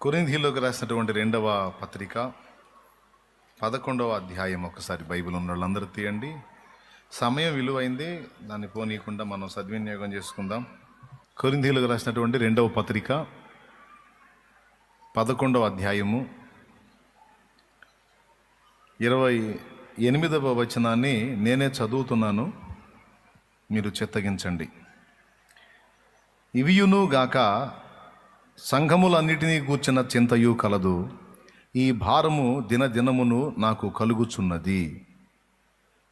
కొరింధీలోకి రాసినటువంటి రెండవ పత్రిక పదకొండవ అధ్యాయం. ఒకసారి బైబిల్ ఉన్న వాళ్ళందరూ తీయండి. సమయం విలువైంది దాన్ని పోనీయకుండా మనం సద్వినియోగం చేసుకుందాం. కొరింధీలకు రాసినటువంటి రెండవ పత్రిక పదకొండవ అధ్యాయము ఇరవై ఎనిమిదవ వచనాన్ని నేనే చదువుతున్నాను మీరు చెత్తగించండి. ఇవియును గాక సంఘములన్నిటినీ కూర్చిన చింతయు కలదు. ఈ భారము దినదినమును నాకు కలుగుచున్నది.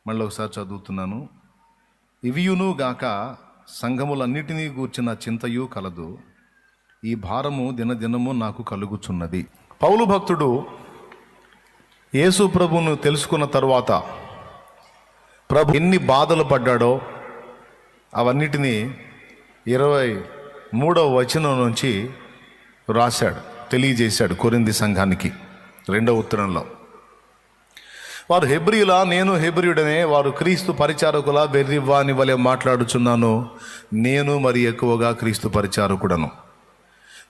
మళ్ళీ ఒకసారి చదువుతున్నాను. ఇవియును గాక సంఘములన్నిటినీ కూర్చిన చింతయు కలదు. ఈ భారము దినదినము నాకు కలుగుచున్నది. పౌలు భక్తుడు యేసు ప్రభును తెలుసుకున్న తరువాత ప్రభు ఎన్ని బాధలు పడ్డాడో అవన్నిటినీ ఇరవై మూడవ వచనం నుంచి రాశాడు తెలియజేశాడు కొరింది సంఘానికి రెండవ ఉత్తరంలో. వారు హెబ్రియుల? నేను హెబ్రియుడనే. వారు క్రీస్తు పరిచారకుల? బెర్రివ్వాని వలె మాట్లాడుచున్నాను. నేను మరి ఎక్కువగా క్రీస్తు పరిచారకుడను.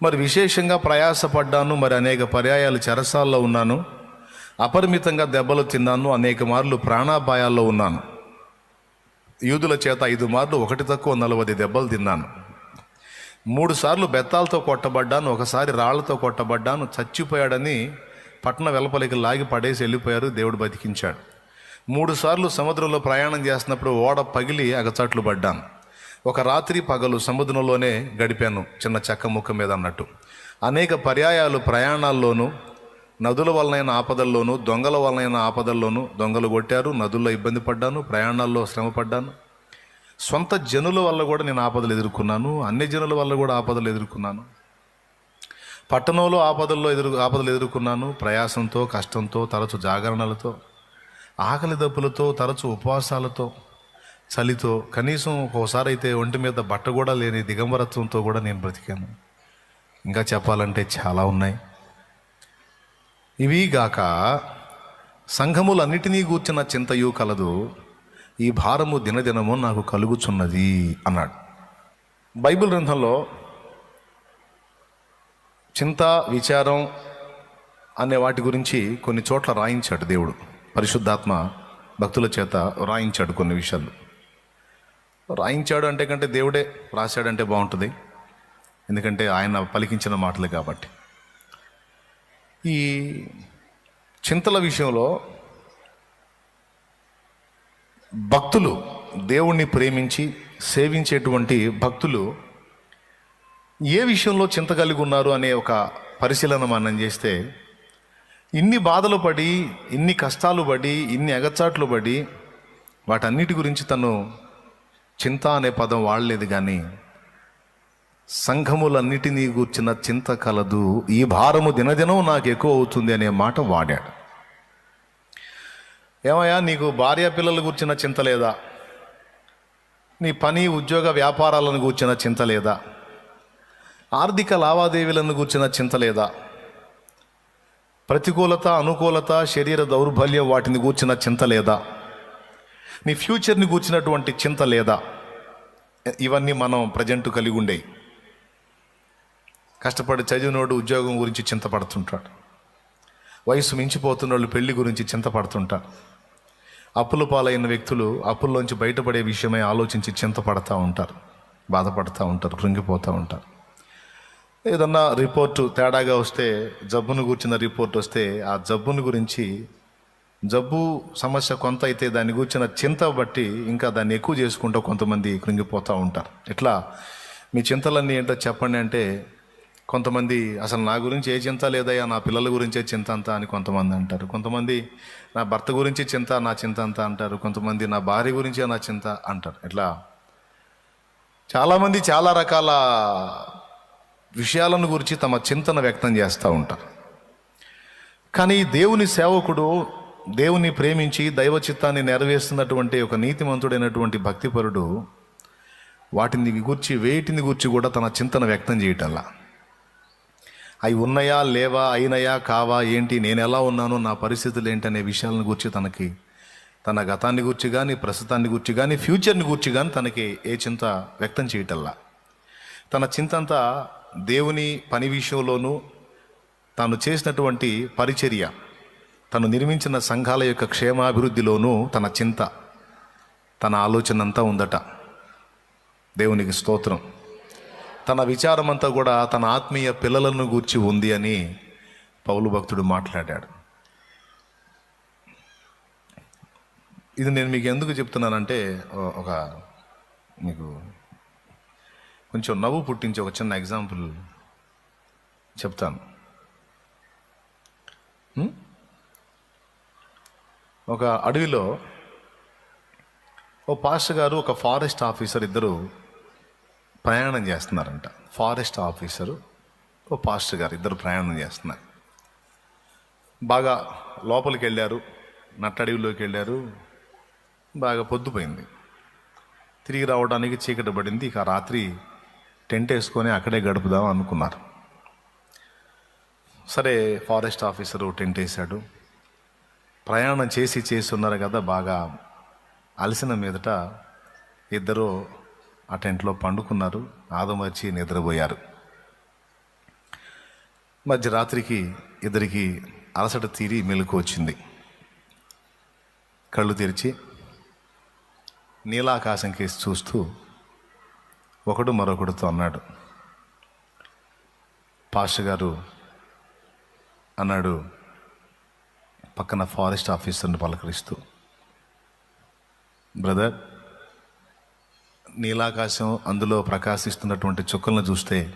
మరి విశేషంగా ప్రయాసపడ్డాను. మరి అనేక పర్యాయాలు చెరసాల్లో ఉన్నాను. అపరిమితంగా దెబ్బలు తిన్నాను. అనేక మార్లు ప్రాణాపాయాల్లో ఉన్నాను. యూదుల చేత ఐదు మార్లు ఒకటి తక్కువ నలభై దెబ్బలు తిన్నాను. మూడుసార్లు బెత్తాలతో కొట్టబడ్డాను ఒకసారి రాళ్ళతో కొట్టబడ్డాను చచ్చిపోయాడని పట్టణ వెలపలికి లాగి పడేసి వెళ్ళిపోయారు దేవుడు బతికించాడు. మూడుసార్లు సముద్రంలో ప్రయాణం చేస్తున్నప్పుడు ఓడ పగిలి అగచాట్లు పడ్డాను. ఒక రాత్రి పగలు సముద్రంలోనే గడిపాను చిన్న చెక్క ముక్క మీద అన్నట్టు. అనేక పర్యాయాలు ప్రయాణాల్లోనూ నదుల వలనైన ఆపదల్లోనూ దొంగల వలనైన ఆపదల్లోనూ దొంగలు కొట్టారు నదుల్లో ఇబ్బంది పడ్డాను ప్రయాణాల్లో శ్రమ పడ్డాను. సొంత జనుల వల్ల కూడా నేను ఆపదలు ఎదుర్కొన్నాను అన్ని జనుల వల్ల కూడా ఆపదలు ఎదుర్కొన్నాను. పట్టణంలో ఆపదల్లో ఎదురు ఆపదలు ఎదుర్కొన్నాను ప్రయాసంతో కష్టంతో తరచు జాగరణలతో ఆకలి దప్పులతో తరచు ఉపవాసాలతో చలితో కనీసం ఒక్కోసారి అయితే ఒంటి మీద బట్ట కూడా లేని దిగంబరత్వంతో కూడా నేను బ్రతికాను. ఇంకా చెప్పాలంటే చాలా ఉన్నాయి. ఇవి గాక సంఘములన్నిటినీ గూర్చిన చింతయు కలదు. ఈ భారము దినదినము నాకు కలుగుచున్నది అన్నాడు. బైబిల్ గ్రంథంలో చింత విచారం అనే వాటి గురించి కొన్ని చోట్ల రాయించాడు దేవుడు. పరిశుద్ధాత్మ భక్తుల చేత రాయించాడు కొన్ని విషయాలు. రాయించాడు అంటే కంటే దేవుడే రాశాడంటే బాగుంటుంది. ఎందుకంటే ఆయన పలికించిన మాటలే కాబట్టి. ఈ చింతల విషయంలో భక్తులు దేవుణ్ణి ప్రేమించి సేవించేటువంటి భక్తులు ఏ విషయంలో చింత కలిగి ఉన్నారు అనే ఒక పరిశీలన మనం చేస్తే ఇన్ని బాధలు పడి ఇన్ని కష్టాలు పడి ఇన్ని ఎగచాట్లు పడి వాటన్నిటి గురించి తను చింత అనే పదం వాడలేదు కానీ సంఘములన్నిటినీ గూర్చిన చింత కలదు. ఈ భారము దినదినం నాకు ఎక్కువ అవుతుంది అనే మాట వాడాడు. ఏమయ్యా నీకు భార్య పిల్లల గురించిన చింత లేదా? నీ పని ఉద్యోగ వ్యాపారాలను కూర్చిన చింత లేదా? ఆర్థిక లావాదేవీలను కూర్చిన చింత లేదా? ప్రతికూలత అనుకూలత శరీర దౌర్బల్యం వాటిని కూర్చిన చింత లేదా? నీ ఫ్యూచర్ని గూర్చినటువంటి చింత లేదా? ఇవన్నీ మనం ప్రజెంట్ కలిగి ఉండేవి కష్టపడి చదివినోడు ఉద్యోగం గురించి చింతపడుతుంటాడు. వయసు మించిపోతున్న వాళ్ళు పెళ్ళి గురించి చింతపడుతుంటారు. అప్పుల పాలైన వ్యక్తులు అప్పుల్లోంచి బయటపడే విషయమై ఆలోచించి చింతపడతా ఉంటారు బాధపడతా ఉంటారు కృంగిపోతూ ఉంటారు. ఏదన్నా రిపోర్టు తేడాగా వస్తే జబ్బును గూర్చిన రిపోర్ట్ వస్తే ఆ జబ్బును గురించి జబ్బు సమస్య కొంత అయితే దాని గురించిన చింత బట్టి ఇంకా దాన్ని ఎక్కువ చేసుకుంటూ కొంతమంది కృంగిపోతూ ఉంటారు. ఇట్లా మీ చింతలన్నీ ఏంటో చెప్పండి అంటే కొంతమంది అసలు నా గురించి ఏ చింత లేదయ్యా నా పిల్లల గురించే చింత అంతా అని కొంతమంది అంటారు. కొంతమంది నా భర్త గురించి చింత నా చింత అంతా అంటారు. కొంతమంది నా భార్య గురించే నా చింత అంటారు. ఇట్లా చాలామంది చాలా రకాల విషయాలను గురించి తమ చింతన వ్యక్తం చేస్తూ ఉంటారు. కానీ దేవుని సేవకుడు దేవుని ప్రేమించి దైవ చిత్తాన్ని నెరవేరుస్తున్నటువంటి ఒక నీతిమంతుడైనటువంటి భక్తిపరుడు వాటిని గూర్చి వేటిని గూర్చి కూడా తన చింతన వ్యక్తం చేయటల్లా. అవి ఉన్నాయా లేవా అయినాయా కావా ఏంటి నేను ఎలా ఉన్నాను నా పరిస్థితులు ఏంటి అనే విషయాలను గురించి తనకి తన గతాన్ని గురించి కానీ ప్రస్తుతాన్ని గురించి కానీ ఫ్యూచర్ని గురించి కానీ తనకి ఏ చింత వ్యక్తం చేయటల్లా. తన చింత అంతా దేవుని పని విషయంలోనూ తాను చేసినటువంటి పరిచర్య తను నిర్మించిన సంఘాల యొక్క క్షేమాభివృద్ధిలోనూ తన చింత తన ఆలోచన అంతా ఉందట. దేవునికి స్తోత్రం. తన విచారమంతా కూడా తన ఆత్మీయ పిల్లలను గూర్చి ఉంది అని పౌలు భక్తుడు మాట్లాడాడు. ఇది నేను మీకు ఎందుకు చెప్తున్నానంటే ఒక మీకు కొంచెం నవ్వు పుట్టించే ఒక చిన్న ఎగ్జాంపుల్ చెప్తాను. ఒక అడవిలో ఓ పాస్టర్ గారు ఒక ఫారెస్ట్ ఆఫీసర్ ఇద్దరు ప్రయాణం చేస్తున్నారంట. ఫారెస్ట్ ఆఫీసరు ఓ పాస్టర్ గారు ఇద్దరు ప్రయాణం చేస్తున్నారు. బాగా లోపలికి వెళ్ళారు నట్టడవిలోకి వెళ్ళారు బాగా పొద్దుపోయింది. తిరిగి రావడానికి చీకటి పడింది ఇక రాత్రి టెంట్ వేసుకొని అక్కడే గడుపుదాం అనుకున్నారు. సరే ఫారెస్ట్ ఆఫీసరు టెంట్ వేశాడు. ప్రయాణం చేసి చేసి ఉన్నారు కదా బాగా అలసిన మీదట ఇద్దరు ఆ టెంట్లో పండుకున్నారు ఆదమర్చి నిద్రపోయారు. మధ్యరాత్రికి ఇద్దరికి అలసట తీరి మెలకు వచ్చింది. కళ్ళు తెరిచి నీలాకాశం కేసి చూస్తూ ఒకడు మరొకడితో అన్నాడు. పాస్టర్ గారు అన్నాడు పక్కన ఫారెస్ట్ ఆఫీసర్ని పలకరిస్తూ బ్రదర్ నీలాకాశం అందులో ప్రకాశిస్తున్నటువంటి చుక్కలను చూస్తే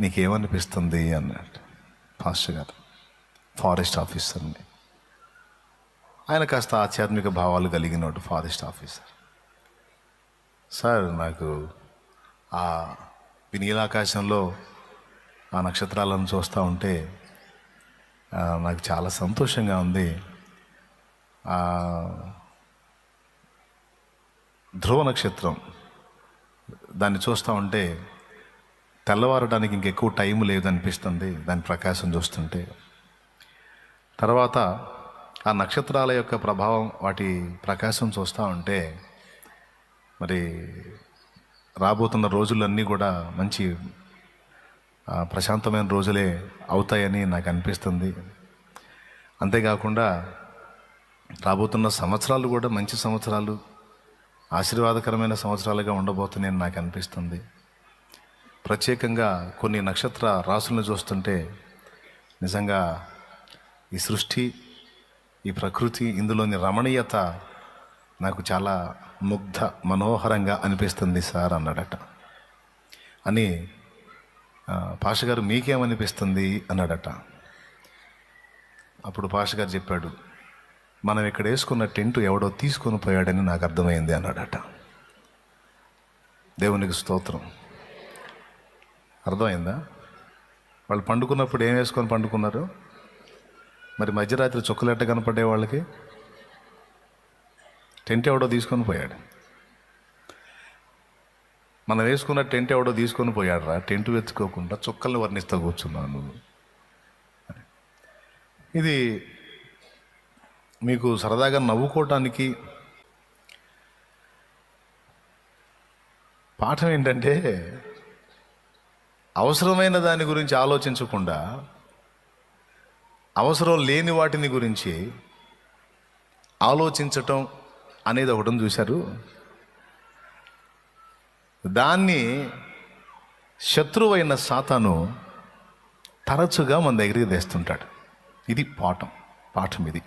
నీకేమనిపిస్తుంది అన్నాడు పాస్టర్ గారు ఫారెస్ట్ ఆఫీసర్ని ఆయన కాస్త ఆధ్యాత్మిక భావాలు కలిగినోడు ఫారెస్ట్ ఆఫీసర్. సార్ నాకు ఆ నీలాకాశంలో ఆ నక్షత్రాలను చూస్తూ ఉంటే నాకు చాలా సంతోషంగా ఉంది. ధ్రువ నక్షత్రం. దాన్ని చూస్తూ ఉంటే తెల్లవారడానికి ఇంకెక్కువ టైం లేదు అనిపిస్తుంది దాని ప్రకాశం చూస్తుంటే. తర్వాత ఆ నక్షత్రాల యొక్క ప్రభావం వాటి ప్రకాశం చూస్తూ ఉంటే మరి రాబోతున్న రోజులన్నీ కూడా మంచి ప్రశాంతమైన రోజులే అవుతాయని నాకు అనిపిస్తుంది. అంతేకాకుండా రాబోతున్న సంవత్సరాలు కూడా మంచి సంవత్సరాలు ఆశీర్వాదకరమైన సంవత్సరాలుగా ఉండబోతున్నాయని నాకు అనిపిస్తుంది. ప్రత్యేకంగా కొన్ని నక్షత్ర రాసులను చూస్తుంటే నిజంగా ఈ సృష్టి ఈ ప్రకృతి ఇందులోని రమణీయత నాకు చాలా ముగ్ధ మనోహరంగా అనిపిస్తుంది సార్ అన్నాడట. అని పాషగారు పాష గారు మీకేమనిపిస్తుంది అన్నాడట. అప్పుడు పాష గారు చెప్పాడు మనం ఇక్కడ వేసుకున్న టెంట్ ఎవడో తీసుకొని పోయాడని నాకు అర్థమైంది అన్నాడట. దేవునికి స్తోత్రం. అర్థమైందా? వాళ్ళు పండుకున్నప్పుడు ఏం వేసుకొని పండుకున్నారు? మరి మధ్యరాత్రి చుక్కలెట్ట కనపడే వాళ్ళకి? టెంట్ ఎవడో తీసుకొని పోయాడు. మనం వేసుకున్న టెంట్ ఎవడో తీసుకొని పోయాడు రా టెంట్ వెతుకోకుండా చుక్కల్ని వర్ణిస్తూ కూర్చున్నాను. ఇది మీకు సరదాగా నవ్వుకోవటానికి పాఠం ఏంటంటే అవసరమైన దాని గురించి ఆలోచించకుండా అవసరం లేని వాటిని గురించి ఆలోచించటం అనేది ఒకటి చూశారు. దాన్ని శత్రువైన సాతాను తరచుగా మన దగ్గరికి తెస్తుంటాడు. ఇది పాఠం పాఠం ఇది.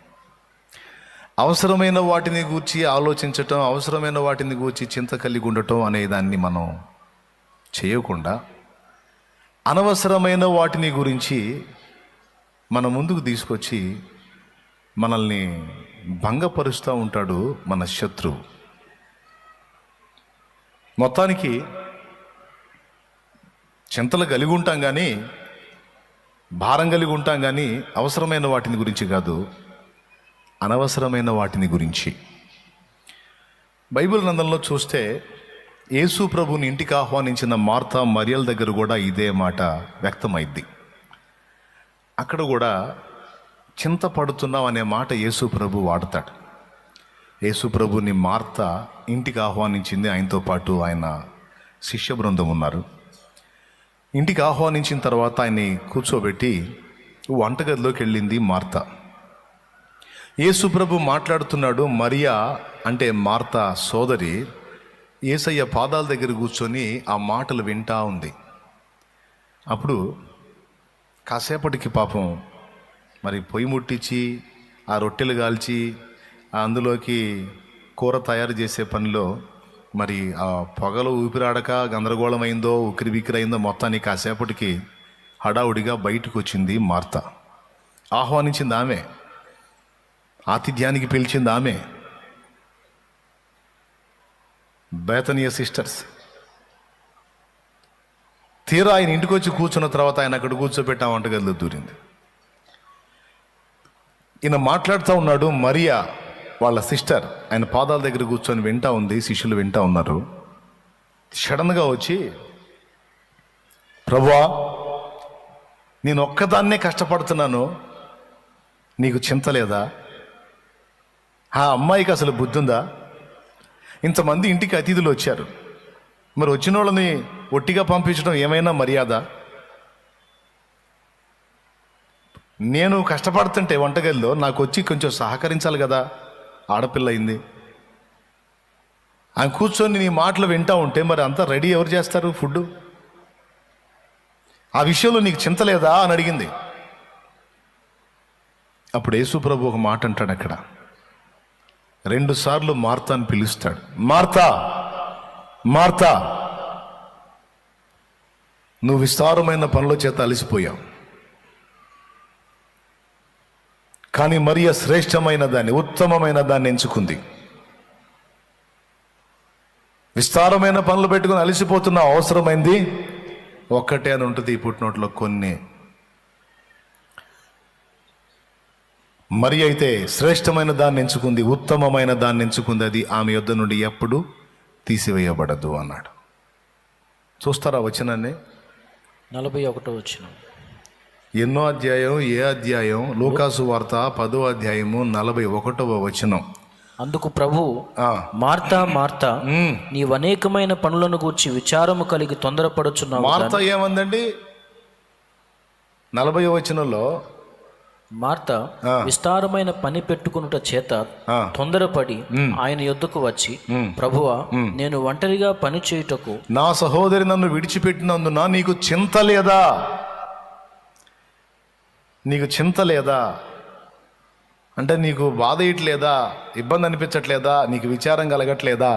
అవసరమైన వాటిని గూర్చి ఆలోచించటం అవసరమైన వాటిని గూర్చి చింత కలిగి ఉండటం అనే దాన్ని మనం చేయకుండా అనవసరమైన వాటిని గురించి మన ముందుకు తీసుకొచ్చి మనల్ని భంగపరుస్తూ ఉంటాడు మన శత్రువు. మొత్తానికి చింతలు కలిగి ఉంటాం కానీ భారం కలిగి ఉంటాం కానీ అవసరమైన వాటిని గురించి కాదు. అనవసరమైన వాటిని గురించి. బైబిల్ నందంలో చూస్తే యేసు ప్రభుని ఇంటికి ఆహ్వానించిన మార్తా మరియల దగ్గర కూడా ఇదే మాట వ్యక్తమైంది. అక్కడ కూడా చింతపడుతున్నాం అనే మాట యేసు ప్రభు వాడతాడు. యేసు ప్రభుని మార్త ఇంటికి ఆహ్వానించింది ఆయనతో పాటు ఆయన శిష్య బృందం ఉన్నారు. ఇంటికి ఆహ్వానించిన తర్వాత ఆయన్ని కూర్చోబెట్టి వంటగదిలోకి వెళ్ళింది మార్త. యేసుప్రభు మాట్లాడుతున్నాడు మరియా అంటే మార్త సోదరి ఏసయ్య పాదాల దగ్గర కూర్చొని ఆ మాటలు వింటా ఉంది. అప్పుడు కాసేపటికి పాపం మరి పొయ్యి ముట్టించి ఆ రొట్టెలు కాల్చి అందులోకి కూర తయారు చేసే పనిలో మరి ఆ పొగలు ఊపిరాడక గందరగోళమైందో ఉక్కిరి ఉకిరి అయిందో మొత్తానికి కాసేపటికి హడావుడిగా బయటకు వచ్చింది మార్త. ఆహ్వానించింది ఆమె ఆతిథ్యానికి పిలిచింది ఆమె. బేతనీయ సిస్టర్స్ తీరా ఆయన ఇంటికి వచ్చి కూర్చున్న తర్వాత ఆయన అక్కడ కూర్చోబెట్టి ఆ వంటగదిలో దూరింది. ఈయన మాట్లాడుతూ ఉన్నాడు మరియా వాళ్ళ సిస్టర్ ఆయన పాదాల దగ్గర కూర్చొని వింటా ఉంది శిష్యులు వింటా ఉన్నారు. సడన్గా వచ్చి ప్రభువా నేను ఒక్కదాన్నే కష్టపడుతున్నాను నీకు చింత లేదా? ఆ అమ్మాయికి అసలు బుద్ధి ఉందా ఇంతమంది ఇంటికి అతిథులు వచ్చారు. మరి వచ్చిన వాళ్ళని ఒట్టిగా పంపించడం ఏమైనా మర్యాద? నేను కష్టపడుతుంటే వంటగదిలో నాకు వచ్చి కొంచెం సహకరించాలి కదా ఆడపిల్ల అయింది. ఆయన కూర్చొని నీ మాటలు వింటా ఉంటే మరి అంతా రెడీ ఎవరు చేస్తారు ఫుడ్ ఆ విషయంలో నీకు చింత లేదా అని అడిగింది. అప్పుడు యేసుప్రభు ఒక మాట అంటాడు అక్కడ. రెండు సార్లు మార్తా అని పిలుస్తాడు. Martha Martha. నువ్వు విస్తారమైన పనుల చేత అలసిపోయావు. కానీ మరియ శ్రేష్టమైన దాన్ని ఉత్తమమైన దాన్ని ఎంచుకుంది. విస్తారమైన పనులు పెట్టుకుని అలసిపోతున్న అవసరమైంది? ఒక్కటే అని ఉంటుంది ఈ పుట్టినోట్లో కొన్ని మరి అయితే శ్రేష్టమైన దాన్ని ఎంచుకుంది ఉత్తమమైన దాన్ని ఎంచుకుంది అది ఆమె యొద్ద నుండి ఎప్పుడు తీసివేయబడదు అన్నాడు. చూస్తారా వచనాన్ని? నలభై ఒకటో వచ్చిన ఎన్నో అధ్యాయం ఏ అధ్యాయం? లూకాసు వార్త పదో అధ్యాయము నలభై ఒకటవ వచనం. అందుకు ప్రభు మార్తా మార్తా. నీవు అనేకమైన పనులను గూర్చి విచారము కలిగి తొందరపడుచున్నావు మార్త ఏమందండి? నలభై వచనంలో మార్త. విస్తారమైన పని పెట్టుకునుట చేత. తొందరపడి ఆయన యొద్దకు వచ్చి ప్రభువా నేను ఒంటరిగా పని చేయుటకు నా సహోదరి నన్ను విడిచిపెట్టినందున నీకు చింత లేదా? నీకు చింత లేదా? అంటే నీకు బాధ ఇయట్లేదా? ఇబ్బంది అనిపించట్లేదా? నీకు విచారం కలగట్లేదా?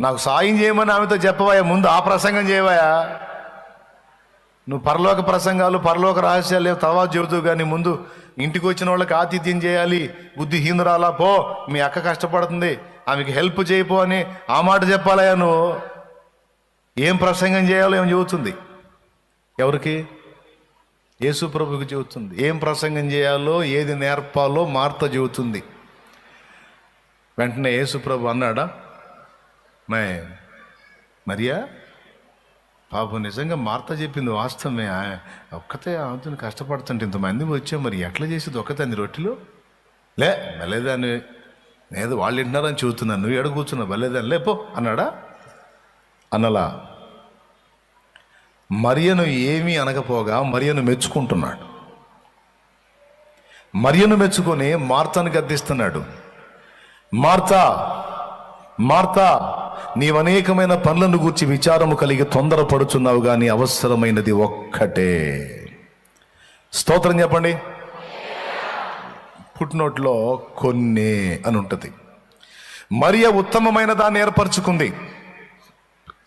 నాకు సాయం చేయమని ఆమెతో చెప్పవాయా ముందు ఆ ప్రసంగం చేయవాయా నువ్వు పరలోక ప్రసంగాలు పరలోక రహస్యాలు తర్వాత చెబుతూ కానీ ముందు ఇంటికి వచ్చిన వాళ్ళకి ఆతిథ్యం చేయాలి. బుద్ధిహీనురాలా పో. మీ అక్క కష్టపడుతుంది. ఆమెకి హెల్ప్ చేయపో అని ఆ మాట చెప్పాలయా నువ్వు. ఏం ప్రసంగం చేయాలో ఏం చెబుతుంది? ఎవరికి? యేసు ప్రభుకి చెబుతుంది. ఏం ప్రసంగం చేయాలో ఏది నేర్పాలో మార్త చెబుతుంది. వెంటనే యేసు ప్రభు అన్నాడా? మే మరియా? పాపం నిజంగా మార్త చెప్పింది వాస్తవమే. ఒక్కతే ఆమెతో కష్టపడుతుంటే ఇంతమంది వచ్చా మరి ఎట్లా చేసేది ఒక్కతే అన్ని రొట్టెలు? లే బలేదాన్ని లేదు వాళ్ళు వింటున్నారని చూస్తున్నాను నువ్వు ఎడ కూర్చున్నావు? బలేదాన్ని లేపో అన్నాడా? అన్నలా. మరియను ఏమీ అనకపోగా మరియను మెచ్చుకుంటున్నాడు. మరియను మెచ్చుకొని మార్తను గద్దిస్తున్నాడు. మార్తా మార్తా నీవనేకమైన పనులను గూర్చి విచారము కలిగి తొందరపడుచున్నావు కానీ అవసరమైనది ఒక్కటే. స్తోత్రం చెప్పండి. పుట్టినోట్లో కొన్ని అని ఉంటుంది మరియ ఉత్తమమైన దాన్ని ఏర్పరచుకుంది.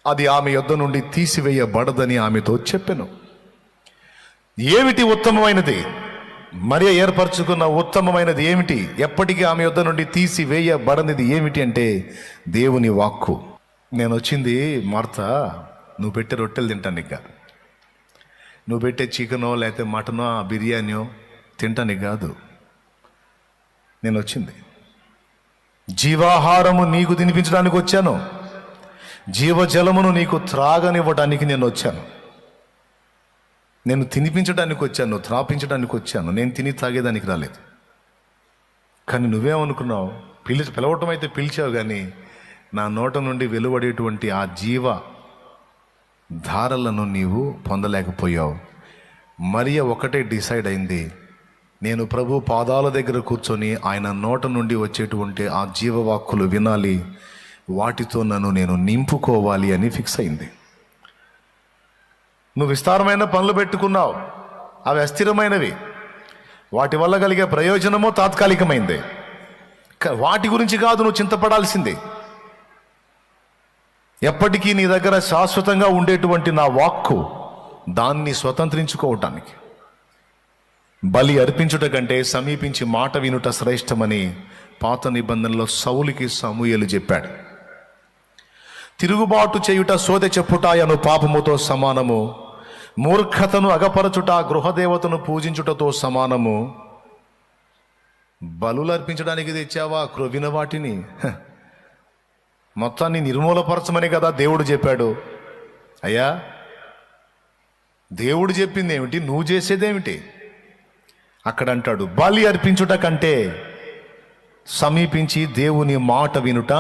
అది ఆమె యొద్ద నుండి తీసివేయబడదని ఆమెతో చెప్పాను. ఏమిటి ఉత్తమమైనది? మరియ ఏర్పరచుకున్న ఉత్తమమైనది ఏమిటి? ఎప్పటికీ ఆమె యుద్ధ నుండి తీసి వేయబడనిది ఏమిటి అంటే దేవుని వాక్కు. నేను వచ్చింది మార్త నువ్వు పెట్టే రొట్టెలు తింటానికి కాదు నువ్వు పెట్టే చికెనో లేకపోతే మటనో బిర్యానీయో తింటానికి కాదు. నేను వచ్చింది. జీవాహారము నీకు తినిపించడానికి వచ్చాను. జీవజలమును నీకు త్రాగనివ్వడానికి నేను వచ్చాను. నేను తినిపించడానికి వచ్చాను త్రాపించడానికి వచ్చాను. నేను తిని తాగేదానికి రాలేదు. కానీ నువ్వేమనుకున్నావు? పిలిచి పిలవటం అయితే పిలిచావు కానీ నా నోట నుండి వెలువడేటువంటి ఆ జీవ ధారలను నీవు పొందలేకపోయావు. మరియ ఒకటే డిసైడ్ అయింది. నేను ప్రభు పాదాల దగ్గర కూర్చొని ఆయన నోట నుండి వచ్చేటువంటి ఆ జీవవాక్కులు వినాలి. వాటితో నన్ను నేను నింపుకోవాలి అని ఫిక్స్ అయింది. నువ్వు విస్తారమైన పనులు పెట్టుకున్నావు. అవి అస్థిరమైనవి. వాటి వల్ల కలిగే ప్రయోజనము తాత్కాలికమైంది. వాటి గురించి కాదు నువ్వు చింతపడాల్సింది. ఎప్పటికీ నీ దగ్గర శాశ్వతంగా ఉండేటువంటి నా వాక్కు దాన్ని స్వతంత్రించుకోవటానికి. బలి అర్పించుట కంటే సమీపించి మాట వినుట శ్రేష్టమని పాత నిబంధనలో సౌలికి సమూయలు చెప్పాడు. తిరుగుబాటు చేయుట సోదె చెప్పుటాయను పాపముతో సమానము. మూర్ఖతను అగపరచుట గృహదేవతను పూజించుటతో సమానము. బలులు అర్పించడానికి తెచ్చావా క్రొవిన వాటిని? మొత్తాన్ని నిర్మూలపరచమని కదా దేవుడు చెప్పాడు. అయ్యా దేవుడు చెప్పింది ఏమిటి నువ్వు చేసేదేమిటి? అక్కడ అంటాడు బలి అర్పించుట కంటే సమీపించి దేవుని మాట వినుట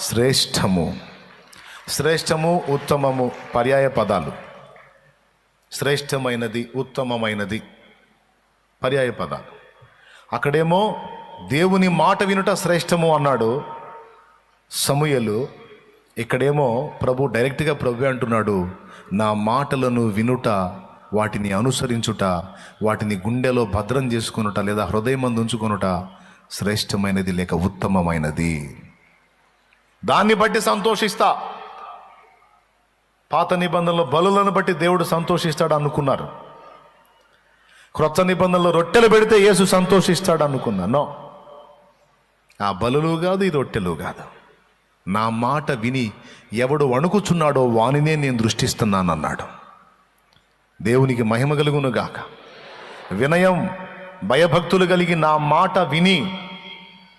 శ్రేష్టము. శ్రేష్టము ఉత్తమము పర్యాయ పదాలు. శ్రేష్టమైనది ఉత్తమమైనది పర్యాయ పదాలు. అక్కడేమో దేవుని మాట వినుట శ్రేష్టము అన్నాడు. సమూయలు ఇక్కడేమో ప్రభు డైరెక్ట్గా ప్రభు అంటున్నాడు నా మాటలను వినుట వాటిని అనుసరించుట వాటిని గుండెలో భద్రం చేసుకొనుట లేదా హృదయం ఉంచుకొనుట శ్రేష్టమైనది లేక ఉత్తమమైనది. దాన్ని బట్టి సంతోషిస్తా. పాత నిబంధనలో బలులను బట్టి దేవుడు సంతోషిస్తాడు అనుకున్నారు. క్రొత్త నిబంధనలో రొట్టెలు పెడితే యేసు సంతోషిస్తాడు అనుకున్నాను ఆ బలులు కాదు ఇది రొట్టెలు కాదు. నా మాట విని ఎవడు వణుకుచున్నాడో వానినే నేను దృష్టిస్తున్నానన్నాడు. దేవునికి మహిమ కలుగునుగాక వినయం భయభక్తులు కలిగి నా మాట విని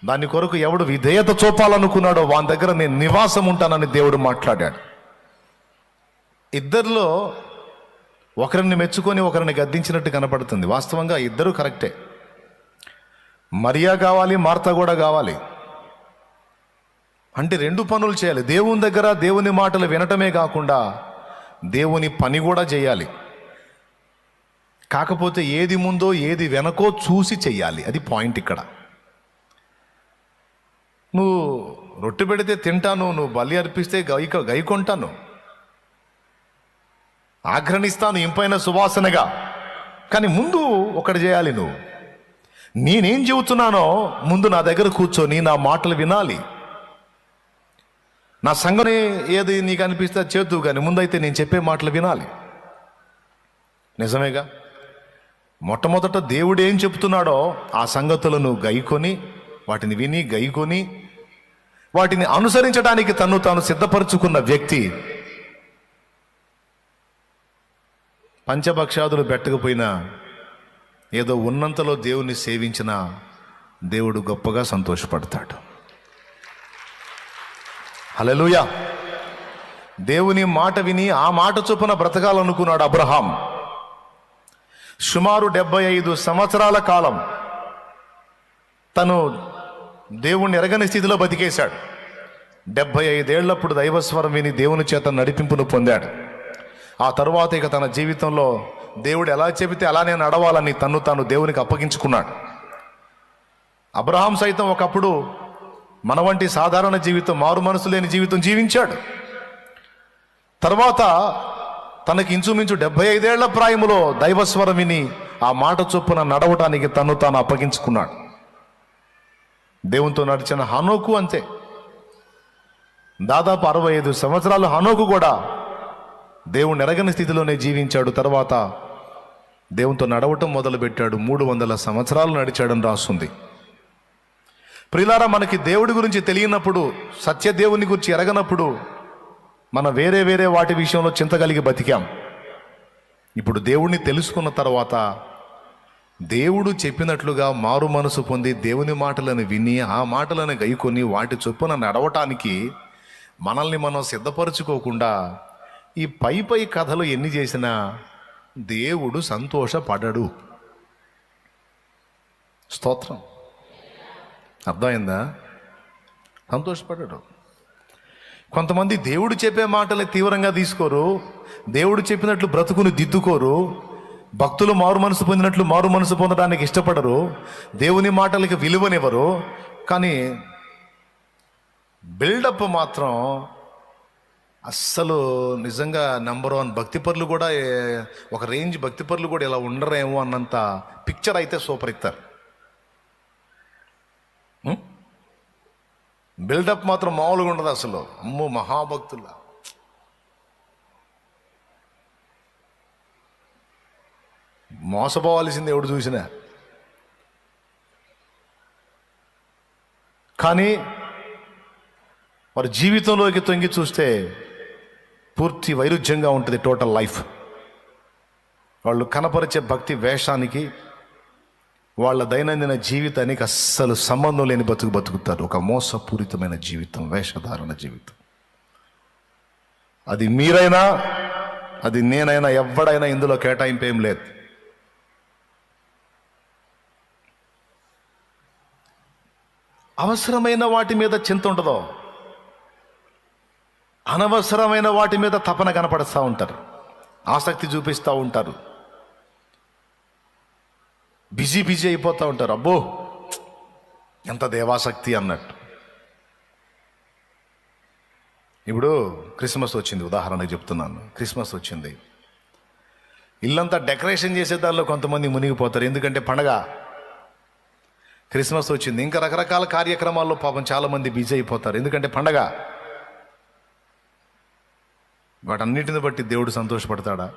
దాని కొరకు ఎవడు విధేయత చూపాలనుకున్నాడో వాని దగ్గర నేను నివాసం ఉంటానని దేవుడు మాట్లాడాడు. ఇద్దరిలో ఒకరిని మెచ్చుకొని ఒకరిని గద్దించినట్టు కనపడుతుంది. వాస్తవంగా ఇద్దరు కరెక్టే. మరియా కావాలి మార్త కూడా కావాలి. అంటే రెండు పనులు చేయాలి. దేవుని దగ్గర దేవుని మాటలు వినటమే కాకుండా దేవుని పని కూడా చేయాలి. కాకపోతే ఏది ముందో ఏది వెనకో చూసి చెయ్యాలి. అది పాయింట్ ఇక్కడ. నువ్వు రొట్టె పెడితే తింటాను నువ్వు బలి అర్పిస్తే గై గై కొంటాను. ఆగ్రహిస్తాను ఇంపైన సువాసనగా. కానీ ముందు ఒకటి చేయాలి నువ్వు. నేనేం చెబుతున్నానో ముందు నా దగ్గర కూర్చొని నా మాటలు వినాలి. నా సంగనే ఏది నీకు అనిపిస్తే చేద్దు కానీ ముందైతే నేను చెప్పే మాటలు వినాలి. నిజమేగా? మొట్టమొదట దేవుడు ఏం చెప్తున్నాడో ఆ సంగతులను గైకొని వాటిని విని గైకొని వాటిని అనుసరించడానికి తను తాను సిద్ధపరచుకున్న వ్యక్తి పంచభక్షాదులు పెట్టకపోయినా ఏదో ఉన్నంతలో దేవుణ్ణి సేవించిన దేవుడు గొప్పగా సంతోషపడతాడు. హల్లెలూయా. దేవుని మాట విని ఆ మాట చొప్పున బ్రతకాలనుకున్నాడు అబ్రహాం. సుమారు డెబ్బై ఐదు సంవత్సరాల కాలం తను దేవుణ్ణి ఎరగని స్థితిలో బతికేశాడు. డెబ్బై ఐదేళ్ళప్పుడు దైవస్వరం విని దేవుని చేత నడిపింపును పొందాడు. ఆ తరువాత ఇక తన జీవితంలో దేవుడు ఎలా చెబితే అలానే నడవాలని తను తాను దేవునికి అప్పగించుకున్నాడు. అబ్రహాం సైతం ఒకప్పుడు మన వంటి సాధారణ జీవితం మారు మనసు లేని జీవితం జీవించాడు. తర్వాత తనకి ఇంచుమించు డెబ్బై ఐదేళ్ళ ప్రాయములో దైవస్వరం విని ఆ మాట చొప్పున నడవటానికి తను తాను అప్పగించుకున్నాడు. దేవునితో నడిచిన హనోకు అంతే. దాదాపు అరవై ఐదు సంవత్సరాలు హనోకు కూడా దేవుని ఎరగని స్థితిలోనే జీవించాడు. తర్వాత దేవునితో నడవటం మొదలుపెట్టాడు. మూడు వందల సంవత్సరాలు నడిచాడని రాస్తుంది. ప్రిలారా మనకి దేవుడి గురించి తెలియనప్పుడు సత్యదేవుని గురించి ఎరగనప్పుడు మన వేరే వేరే వాటి విషయంలో చింత కలిగి బతికాం. ఇప్పుడు దేవుణ్ణి తెలుసుకున్న తర్వాత దేవుడు చెప్పినట్లుగా మారు మనసు పొంది దేవుని మాటలను విని ఆ మాటలను గైకొని వాటి చొప్పున నడవటానికి మనల్ని మనం సిద్ధపరచుకోకుండా ఈ పై పై కథలు ఎన్ని చేసినా దేవుడు సంతోషపడడు. స్తోత్రం. అర్థమైందా? సంతోషపడడు. కొంతమంది దేవుడు చెప్పే మాటలు తీవ్రంగా తీసుకోరు. దేవుడు చెప్పినట్లు బ్రతుకుని దిద్దుకోరు. భక్తులు మారు మనసు పొందినట్లు మారు మనసు పొందడానికి ఇష్టపడరు. దేవుని మాటలకి విలువనివ్వరు. కానీ బిల్డప్ మాత్రం అస్సలు నిజంగా నెంబర్ వన్ భక్తిపరులు కూడా ఒక రేంజ్ భక్తిపరులు కూడా ఇలా ఉండరేమో అన్నంత పిక్చర్ అయితే సూపర్ ఇస్తారు. బిల్డప్ మాత్రం మామూలుగా ఉండదు అసలు. అమ్మో మహాభక్తుల మోసపోవాల్సింది ఎవడు చూసినా. కానీ వారి జీవితంలోకి తొంగి చూస్తే పూర్తి వైరుధ్యంగా ఉంటుంది టోటల్ లైఫ్ వాళ్ళు కనపరిచే భక్తి వేషానికి వాళ్ళ దైనందిన జీవితానికి అస్సలు సంబంధం లేని బతుకు బతుకుతారు. ఒక మోసపూరితమైన జీవితం వేషధారణ జీవితం. అది మీరైనా అది నేనైనా ఎవడైనా ఇందులో కేటాయింపు ఏం లేదు. అవసరమైన వాటి మీద చింత ఉండదో. అనవసరమైన వాటి మీద తపన కనపడుతూ ఉంటారు. ఆసక్తి చూపిస్తూ ఉంటారు. బిజీ బిజీ అయిపోతూ ఉంటారు. అబ్బో ఎంత దేవాసక్తి అన్నట్టు. ఇప్పుడు క్రిస్మస్ వచ్చింది. ఉదాహరణకు చెప్తున్నాను. క్రిస్మస్ వచ్చింది. ఇల్లంతా డెకరేషన్ చేసే దానిలో కొంతమంది మునిగిపోతారు. ఎందుకంటే పండగ. క్రిస్మస్ వచ్చింది. ఇంకా రకరకాల కార్యక్రమాల్లో పాపం చాలామంది బిజీ అయిపోతారు. ఎందుకంటే పండగ. వాటన్నిటిని బట్టి దేవుడు సంతోషపడతాడా?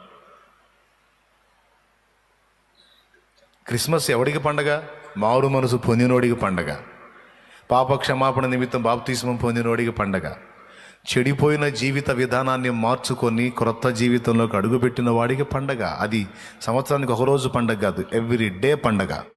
క్రిస్మస్ ఎవడికి పండగ? మారు మనసు పొందినోడికి పండగ. పాప క్షమాపణ నిమిత్తం బాప్తిస్మం పొందినోడికి పండగ. చెడిపోయిన జీవిత విధానాన్ని మార్చుకొని క్రొత్త జీవితంలోకి అడుగుపెట్టిన వాడికి పండగ. అది సంవత్సరానికి ఒకరోజు పండగ కాదు ఎవ్రీ డే పండగ.